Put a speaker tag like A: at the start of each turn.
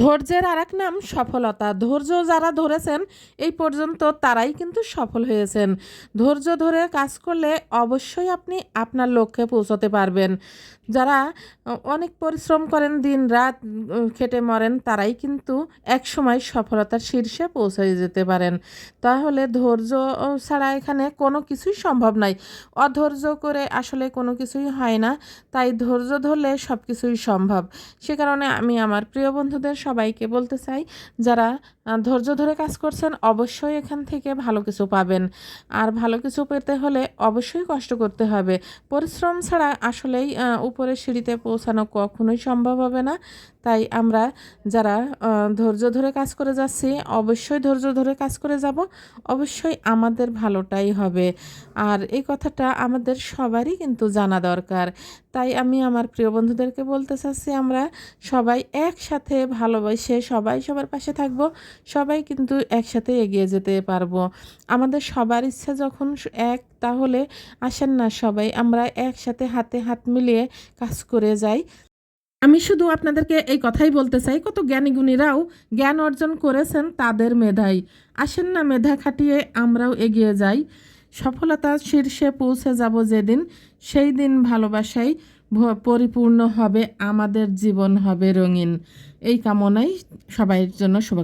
A: ধৈর্যের আর এক নাম সফলতা। ধৈর্য যারা ধরেছেন, এই পর্যন্ত তারাই কিন্তু সফল হয়েছেন। ধৈর্য ধরে কাজ করলে অবশ্যই আপনি আপনার লক্ষ্যে পৌঁছতে পারবেন। যারা অনেক পরিশ্রম করেন, দিন রাত খেটে মরেন, তারাই কিন্তু এক সময় সফলতার শীর্ষে পৌঁছে যেতে পারেন। তাহলে ধৈর্য ছাড়া এখানে কোনো কিছুই সম্ভব নয় অধৈর্য করে আসলে কোনো কিছুই হয় না। তাই ধৈর্য ধরলে সব কিছুই সম্ভব। সে কারণে আমি আমার প্রিয় বন্ধুদের সবাইকে বলতে চাই, যারা ধৈর্য ধরে কাজ করছেন অবশ্যই এখান থেকে ভালো কিছু পাবেন। আর ভালো কিছু পেতে হলে অবশ্যই কষ্ট করতে হবে। পরিশ্রম ছাড়া আসলেই উপরে সিঁড়িতে পৌঁছানো কখনোই সম্ভব হবে না। তাই আমরা যারা ধৈর্য ধরে কাজ করে যাচ্ছি, অবশ্যই ধৈর্য ধরে কাজ করে যাব, অবশ্যই আমাদের ভালোটাই হবে। আর এই কথাটা আমাদের সবারই কিন্তু জানা দরকার। তাই আমি আমার প্রিয় বন্ধুদেরকে বলতে চাচ্ছি, আমরা সবাই একসাথে ভালোবাসে সবাই সবার পাশে থাকব, সবাই কিন্তু একসাথে এগিয়ে যেতে পারব। আমাদের সবার ইচ্ছা যখন এক, তাহলে আসেন না সবাই, আমরা একসাথে হাতে হাত মিলিয়ে কাজ করে যাই। আমি শুধু আপনাদেরকে এই কথাই বলতে চাই, কত জ্ঞানী গুণীরাও জ্ঞান অর্জন করেছেন তাদের মেধাই আসেন না মেধা খাটিয়ে আমরাও এগিয়ে যাই। সফলতা শীর্ষে পৌঁছে যাব যেদিন, সেই দিন ভালোবাসাই পরিপূর্ণ হবে, আমাদের জীবন হবে রঙিন। এই কামনাই সবাইয়ের জন্য শুভ